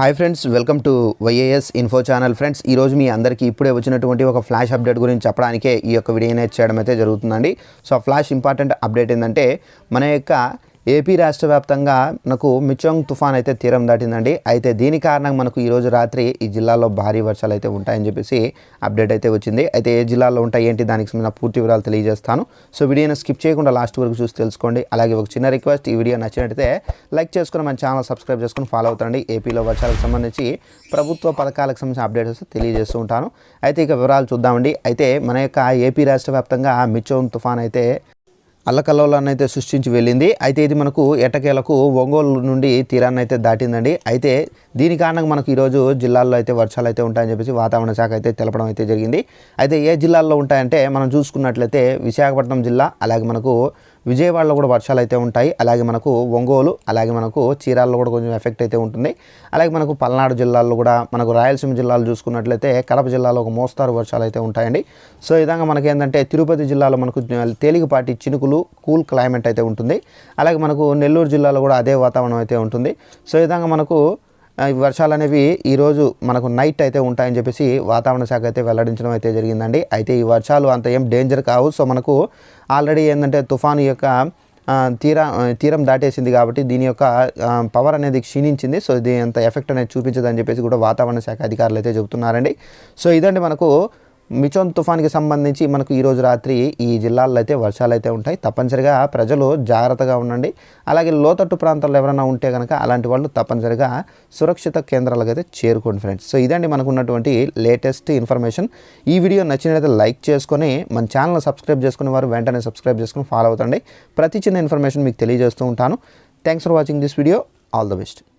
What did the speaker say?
Hi friends welcome to YAS info channel friends ఈరోజు మీ అందరికీ ఇప్పుడే వచ్చినటువంటి ఒక ఫ్లాష్ అప్డేట్ గురించి చెప్పడానికే ఈ యొక్క వీడియో అనేది చేయడం అయితే జరుగుతుందండి. సో ఆ ఫ్లాష్ ఇంపార్టెంట్ అప్డేట్ ఏంటంటే మన యొక్క ఏపీ రాష్ట్ర వ్యాప్తంగా మనకు మిచోంగ్ తుఫాన్ అయితే తీరం దాటిందండి. అయితే దీని కారణంగా మనకు ఈరోజు రాత్రి ఈ జిల్లాలో భారీ వర్షాలు అయితే ఉంటాయని చెప్పేసి అప్డేట్ అయితే వచ్చింది. అయితే ఏ జిల్లాలో ఉంటాయి ఏంటి దానికి సంబంధించిన పూర్తి వివరాలు తెలియజేస్తాను. సో వీడియోని స్కిప్ చేయకుండా లాస్ట్ వరకు చూసి తెలుసుకోండి. అలాగే ఒక చిన్న రిక్వెస్ట్ ఈ వీడియో నచ్చినట్టయితే లైక్ చేసుకుని మన ఛానల్ సబ్స్క్రైబ్ చేసుకుని ఫాలో అవుతారండి ఏపీలో వర్షాలకు సంబంధించి ప్రభుత్వ పథకాలకు సంబంధించిన అప్డేట్స్ తెలియజేస్తూ ఉంటాను. అయితే ఇక వివరాలు చూద్దామండి. అయితే మన యొక్క ఏపీ రాష్ట్ర వ్యాప్తంగా మిచోంగ్ తుఫాన్ అయితే అల్లకల్లోలాన్ని సృష్టించి వెళ్ళింది. అయితే ఇది మనకు ఎటకేలకు ఒంగోలు నుండి తీరాన్ని అయితే దాటిందండి. అయితే దీని కారణంగా మనకు ఈరోజు జిల్లాల్లో అయితే వర్షాలు అయితే ఉంటాయని చెప్పేసి వాతావరణ శాఖ అయితే తెలపడం అయితే జరిగింది. అయితే ఏ జిల్లాల్లో ఉంటాయంటే మనం చూసుకున్నట్లయితే విశాఖపట్నం జిల్లా అలాగే మనకు విజయవాడలో కూడా వర్షాలు అయితే ఉంటాయి. అలాగే మనకు ఒంగోలు అలాగే మనకు చీరాల్లో కూడా కొంచెం ఎఫెక్ట్ అయితే ఉంటుంది. అలాగే మనకు పల్నాడు జిల్లాల్లో కూడా మనకు రాయలసీమ జిల్లాలు చూసుకున్నట్లయితే కడప జిల్లాలో ఒక మోస్తారు వర్షాలు అయితే ఉంటాయండి. సో ఈ విధంగా మనకి ఏంటంటే తిరుపతి జిల్లాలో మనకు తేలికపాటి చినుకులు కూల్ క్లైమేట్ అయితే ఉంటుంది. అలాగే మనకు నెల్లూరు జిల్లాలో కూడా అదే వాతావరణం అయితే ఉంటుంది. సో ఈ విధంగా మనకు వర్షాలు అనేవి ఈరోజు మనకు నైట్ అయితే ఉంటాయని చెప్పేసి వాతావరణ శాఖ అయితే వెల్లడించడం అయితే జరిగిందండి. అయితే ఈ వర్షాలు అంత ఏం డేంజర్ కావు. సో మనకు ఆల్రెడీ ఏంటంటే తుఫాను యొక్క తీరా తీరం దాటేసింది కాబట్టి దీని యొక్క పవర్ అనేది క్షీణించింది. సో ఇది అంత ఎఫెక్ట్ అనేది చూపించదని చెప్పేసి కూడా వాతావరణ శాఖ అధికారులు అయితే చెబుతున్నారండి. సో ఇదండి మనకు మిచోన్ తుఫాన్కి సంబంధించి మనకు ఈరోజు రాత్రి ఈ జిల్లాల్లో అయితే వర్షాలు అయితే ఉంటాయి. తప్పనిసరిగా ప్రజలు జాగ్రత్తగా ఉండండి. అలాగే లోతట్టు ప్రాంతాల్లో ఎవరైనా ఉంటే కనుక అలాంటి వాళ్ళు తప్పనిసరిగా సురక్షిత కేంద్రాలకు అయితే చేరుకోండి ఫ్రెండ్స్. సో ఇదండి మనకు ఉన్నటువంటి లేటెస్ట్ ఇన్ఫర్మేషన్. ఈ వీడియో నచ్చినట్లయితే లైక్ చేసుకొని మన ఛానల్ సబ్స్క్రైబ్ చేసుకునే వారు వెంటనే సబ్స్క్రైబ్ చేసుకుని ఫాలో అవుతండి. ప్రతి చిన్న ఇన్ఫర్మేషన్ మీకు తెలియజేస్తూ ఉంటాను. Thanks for watching this video. All the best.